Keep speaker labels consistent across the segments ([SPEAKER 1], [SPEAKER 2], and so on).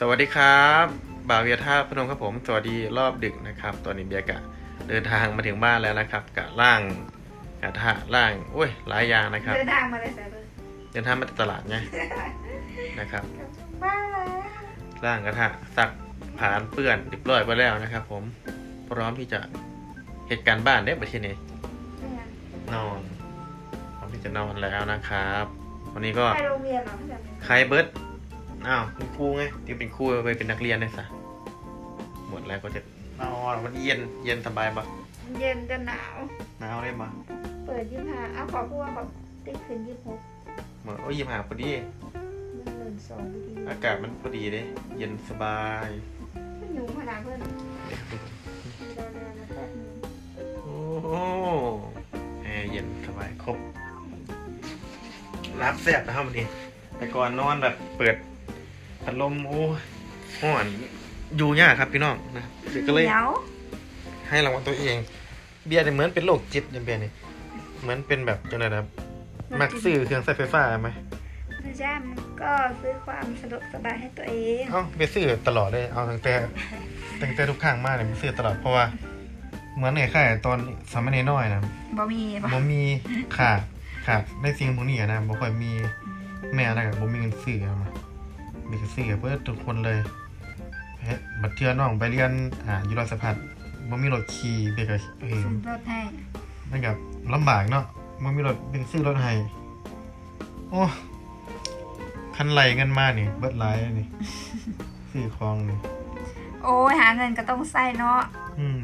[SPEAKER 1] สวัสดีครับบ่าวเวียท่าพนมครับผมสวัสดีรอบดึกนะครับ ตอนนี้เบียร์กะเดินทางมาถึงบ้านแล้วนะครับกะล่างกะทะล่างโอ้ยหลายอย่างนะครับ
[SPEAKER 2] เดินทางมาเลยสายเลย
[SPEAKER 1] เดินทางมาจากตลาดไงนะครับ
[SPEAKER 2] บ้านแล้ว
[SPEAKER 1] ล่างกระทะสักผ่านเปื้อนเรียบร้อยไปแล้วนะครับ ผมพร้อมที่จะเหตุการณ์บ้านได้ประเทศนี้นอนพร้อมที่จะนอนแล้วนะครับ วันนี้ก็
[SPEAKER 2] ไปโรงเรียนเหรอพี่แบบ
[SPEAKER 1] ใครเบิร์ด อ้าวเป็นครูไงที่เป็นครูไปเป็นนักเรียนเลยสะหมดแล้วก็จะนอนมันเย็นเย็นสบายปะ
[SPEAKER 2] เย็นจะหนาว
[SPEAKER 1] หนาวได้มา
[SPEAKER 2] เปิดยี่ห้าเอาขอพูดว่าขอติ๊กคืนยี่หก
[SPEAKER 1] เหมือนโอ้ยยิมหาพอดี
[SPEAKER 2] มันเดินสองวิธี
[SPEAKER 1] อากาศมันพอดีเลยเย็นสบาย
[SPEAKER 2] มันหนูขนาดเพื่อน
[SPEAKER 1] เดี๋ยวดู
[SPEAKER 2] รอเรือนะแป๊บนึง
[SPEAKER 1] โอ้โหแอร์เย็นสบายครบรับแซ่บนะครับวันนี้แต่ก่อนนอนแบบเปิด พัดลมโอ้ยห่อนอยู่ยากครับพี่น้องนะเดี๋ยวก็เลย
[SPEAKER 2] เหนียว
[SPEAKER 1] ให้รางวัลตัวเอง เบียร์เนี่ยเหมือนเป็นโรคจิตเนี่ยเบียร์เนี่ยเหมือนเป็นแบบจังไงนะครับมักซื้อเครื่องใช้ไฟฟ้าไหม
[SPEAKER 2] พระเจ้ามันก็ซื้อความสะดวกสบายให้ตัวเอง
[SPEAKER 1] เอ้าเบียร์ซื้อตลอดเลยเอาตั้งแต่ตั้งแต่ทุกครั้งมาเนี่ยมันซื้อตลอดเพราะว่าเหมือนไอ้ข่ายตอนสมัยน้อยๆนะ
[SPEAKER 2] บ่มีปะ
[SPEAKER 1] บ่มีขาดขาดในสิ่งพวกนี้อะนะบ่ค่อยมีแม่อะไรกับบ่มีเงินซื้ออะมา เบียร์ก็ซื้อเพื่อทุกคนเลยเฮ้ยบัดเทื่อน้องไปเรียนอ่าอยู่ราชพัฒน์บ่มีรถขี่เบียร์ก็เอ้ย
[SPEAKER 2] ซื้อรถให้
[SPEAKER 1] มันกับลำบากเนาะมันมีรถเป็นซื้อรถให้โอ้คันไหลเงินมานี่เบิดไลายนี่ซื้อของนี่
[SPEAKER 2] โอ้ยหาเงินก็ต้องใส่เนาะ
[SPEAKER 1] อืม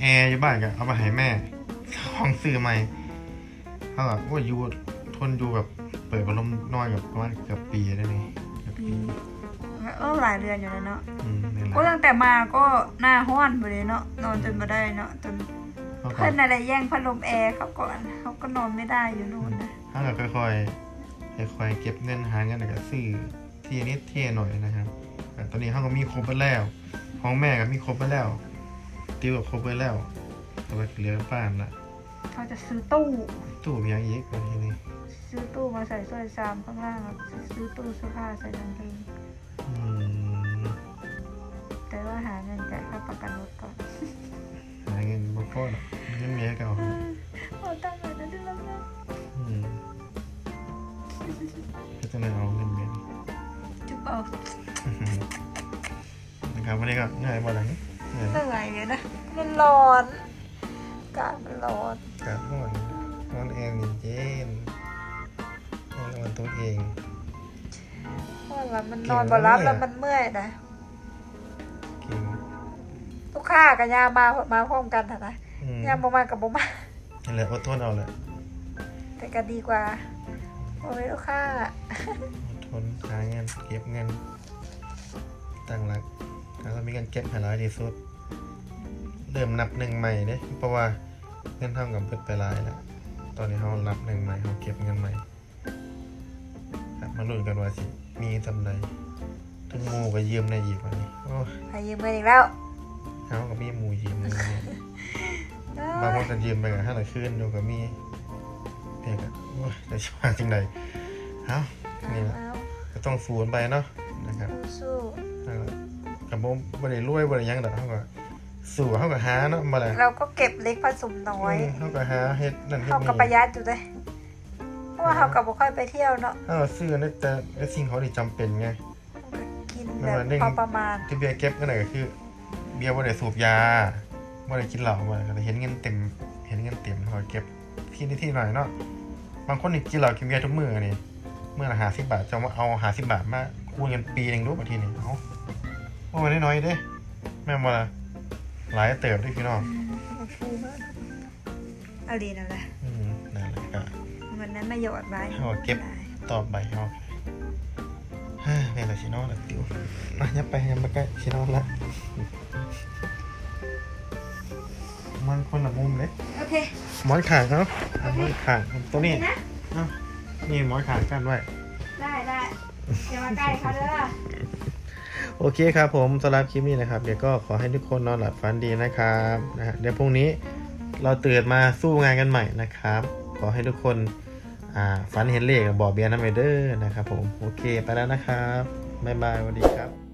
[SPEAKER 1] แอร์อยู่บ้านก็เอาไปให้แม่ของซื้อใหม่เขาแบบว่าอยู่ทนอยู่แบบเปิดพัดลมน้อยกับประมาณเกือบปีได้นี่เกือบ
[SPEAKER 2] ปี
[SPEAKER 1] ปี
[SPEAKER 2] เออหลายเดือนอยู่แล้วเนาะ
[SPEAKER 1] อืมนี่แหละ
[SPEAKER 2] ก็ตั้งแต่มาก็หน้าห้อนไปเลยเนาะนอนจนมาได้เนาะจน
[SPEAKER 1] เขาก็
[SPEAKER 2] เพื่อนอะไรแย่งพัดลมแอร์เขาก่อนเขาก็นอนไม่ได้อยู่นู่นนะ
[SPEAKER 1] เขาก็ค่อยๆค่อยๆเก็บเงินหาเงินแล้วก็ซื้อที่นิดที่หน่อยนะครับแต่ตอนนี้เขาก็มีครบไปแล้วของแม่ก็มีครบไปแล้วติวกับครบไปแล้วแต่ว่าเหลือบ้านละ
[SPEAKER 2] เขาจะซื้อตู้
[SPEAKER 1] ตู้มีอย่างอีกวันที่นี้
[SPEAKER 2] ซื้อตู้มาใส่สร้อยซามข้างล่างอะซื้อตู้เสื้อผ้าใส่ทันที
[SPEAKER 1] อืม
[SPEAKER 2] แต่ว่าหาเงินจ่ายค่าประกันรถก่อน
[SPEAKER 1] หาเงินบ่พอหรอกเงินเมียเก่า
[SPEAKER 2] โอ้ตั้งเลยนะที่รักนะ
[SPEAKER 1] อืมก็จะเลยเอาเงินเมีย
[SPEAKER 2] จุ๊บเอา
[SPEAKER 1] นะครับวันนี้ก็ง่ายบ่หลังเหนื่อย
[SPEAKER 2] เหนื่อยเลยนะมันร้อนอา กาศมันร้อน
[SPEAKER 1] กาดร้อนร้อนเองนี่เย็นร้อนวันตัวเอง
[SPEAKER 2] เพราะว่ามันนอนบ่รับแล้วมันเมื่อยนะ
[SPEAKER 1] กิน
[SPEAKER 2] ลูกค้ากับยามามาพร้อมกันเถอะนะ
[SPEAKER 1] อืม
[SPEAKER 2] ยามบ่มากับบ่มา
[SPEAKER 1] นั่นแหละอดทนเอาแหละ
[SPEAKER 2] แต่ก็ดีกว่าโอ้ยลูกค้า
[SPEAKER 1] อดทนหาเงินเก็บเงินตั้งหลักถ้าเรามีเงินเก็บให้ร้อยที่สุด เริ่มนับหนึ่งใหม่เด้เพราะว่าเงินเท่ากับเบิดไปหลายแล้วตอนนี้เขานับหนึ่งใหม่เขาเก็บเงินใหม่ครับมาลุ้นกันว่าสิมีทำใดทั้งหมูก็ยืมในอีกวันนี้โอ้ย
[SPEAKER 2] ไปยืมเงินอีกแล้ว
[SPEAKER 1] เขาก็มีหมูยืมในนี้บางคนก็ยืมไปกับห้าหน่อยขึ้นอยู่ก็มีเด็กอะโอ้ยแต่ชว่าจังใดเอ้านี่แหละ
[SPEAKER 2] เอา
[SPEAKER 1] ก็ต้องสูนไปเนาะนะครับ
[SPEAKER 2] สู้
[SPEAKER 1] แล้วก็กับบ่บ่ได้รวยบ่ได้หยังดอกเขาก็ สู้เขาก็หาเนาะมาแหละ
[SPEAKER 2] เราก็เก็บเล็กผสมน้อย
[SPEAKER 1] มเขาก็หาเฮ็ดนั่นเฮ็ด
[SPEAKER 2] เขาก็
[SPEAKER 1] นี่
[SPEAKER 2] ประหยัดอยู่เลยเพราะว่าเขาก็บ่ค่อยไปเที่ยวเนาะ
[SPEAKER 1] ถ้าเราซื้อในแต่ในสิ่งเขาที่จำเป็นไง
[SPEAKER 2] กิน
[SPEAKER 1] ไม่
[SPEAKER 2] แบบ
[SPEAKER 1] ว่าเร่ง
[SPEAKER 2] พอประมาณ
[SPEAKER 1] ที่เบียร์เก็บกันไหนก็คือ เบียร์บ่ได้สูบยาบ่ได้กินเหล้าบ่ได้ก็เลยเห็นเงินเต็ม เห็นเงินเต็มเขาก็เก็บที่นี่ที่หน่อยเนาะบางคนนี่กินเหล้ากินเบียร์ทุกมื้อนี่มื้อละ50บาทจะมาเอา50บาทมาคูณกันปีหนึงดูบัดทีนี้เอ้าโอ้ยน้อยๆเด้แม่นบ่ล่ะ หลายเติบเด้วยพี่น้อง
[SPEAKER 2] ฟูมากเอาดีนั่นแหละ
[SPEAKER 1] อืมนั่นแหละก็
[SPEAKER 2] วันนั้นมาหยอดไว้
[SPEAKER 1] เอาเก็บตอบใบเอาเฮ้ยเป็นอะไรชินอนละติวมายับไปยับมาใกล้ชินอนละมันคนละมุมเลย
[SPEAKER 2] โอเค
[SPEAKER 1] หมอนขางเขาเอาหมอนขางตัวนี้
[SPEAKER 2] นะ
[SPEAKER 1] เอ้านี่หมอนขางกันไว้
[SPEAKER 2] ได้ได้อย่ามาใกล้เขาเด้อ
[SPEAKER 1] โอเคครับผมสำหรับคลิปนี้นะครับ เดี๋ยวก็ขอให้ทุกคนนอนหลับฝันดีนะครับนะเดี๋ยวพรุ่งนี้เราตื่นมาสู้งานกันใหม่นะครับ ขอให้ทุกคนฝันเห็นเลขบอกเบียร์น้ำเมเดอร์นะครับผม โอเคไปแล้วนะครับบ๊ายบายสวัสดีครับ